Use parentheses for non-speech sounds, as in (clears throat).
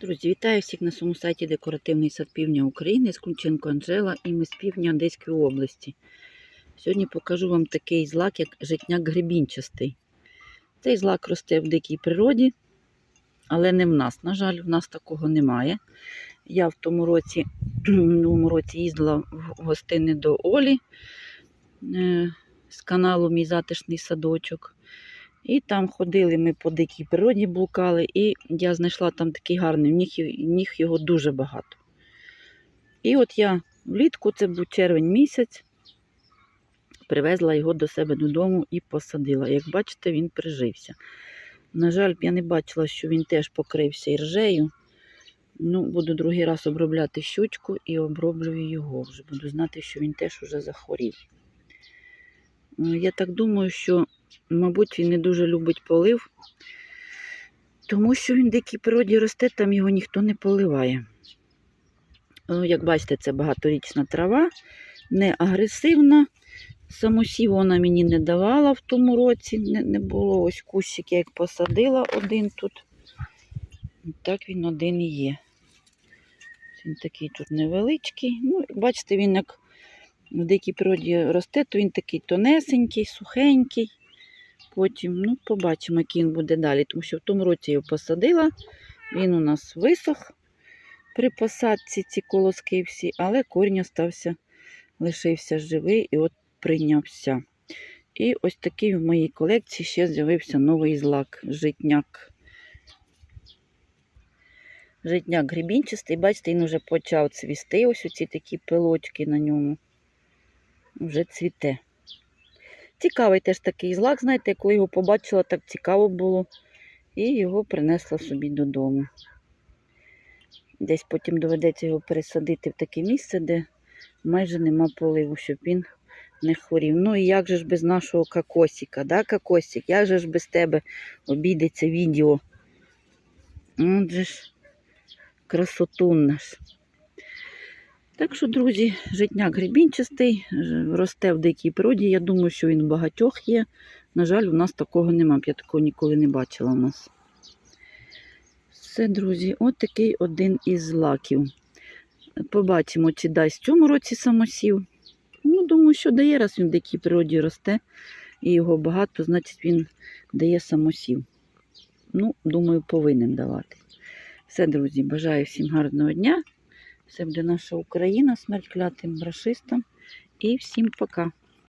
Друзі, вітаю всіх на своєму сайті Декоративний сад Півдня України з Ключенко Анжела і ми з півдня Одеської області. Сьогодні покажу вам такий злак, як житняк гребінчастий. Цей злак росте в дикій природі, але не в нас. На жаль, в нас такого немає. Я в тому році, (clears throat) в минулому році їздила в гостини до Олі е, з каналу Мій затишний садочок. І там ходили ми по дикій природі, блукали, і я знайшла там такий гарний, в них, в них його дуже багато. І от я влітку, це був червень місяць, привезла його до себе додому і посадила. Як бачите, він прижився. На жаль, я не бачила, що він теж покрився іржею. Ну, буду другий раз обробляти щучку і оброблюю його. Вже буду знати, що він теж уже захворів. Ну, Я так думаю, що Мабуть, він не дуже любить полив, тому що він в дикій природі росте, там його ніхто не поливає. Ну, Як бачите, це багаторічна трава, не агресивна. Самосів вона мені не давала в тому році, не, не було ось кущик, я як посадила один тут. Так він один і є. Він такий тут невеличкий. Ну, бачите, він як в дикій природі росте, то він такий тонесенький, сухенький. Потім ну, побачимо, який він буде далі. Тому що в тому році я його посадила, він у нас висох при посадці ці колоски всі, але корінь остався, лишився живий і от прийнявся. І ось такий в моїй колекції ще з'явився новий злак житняк. Житняк грібінчастий, бачите, він вже почав цвісти. Ось оці такі пилочки на ньому. Вже цвіте. Цікавий теж такий злак, знаєте, коли його побачила, так цікаво було. І його принесла собі додому. Десь потім доведеться його пересадити в таке місце, де майже нема поливу, щоб він не хворів. Ну і як же ж без нашого кокосика, да, кокосик? Як же ж без тебе обійдеться відео? От же ж красотун наш. Так що, друзі, житняк гребінчастий, росте в дикій природі. Я думаю, що він у багатьох є. На жаль, у нас такого нема. Я такого ніколи не бачила у нас. Все, друзі, от такий один із злаків. Побачимо, чи дасть в цьому році самосів. Ну, думаю, що дає, раз він в дикій природі росте і його багато, значить він дає самосів. Ну, думаю, повинен давати. Все, друзі, бажаю всім гарного дня. Це буде наша Україна, смерть клятим рашистам. І всім пока.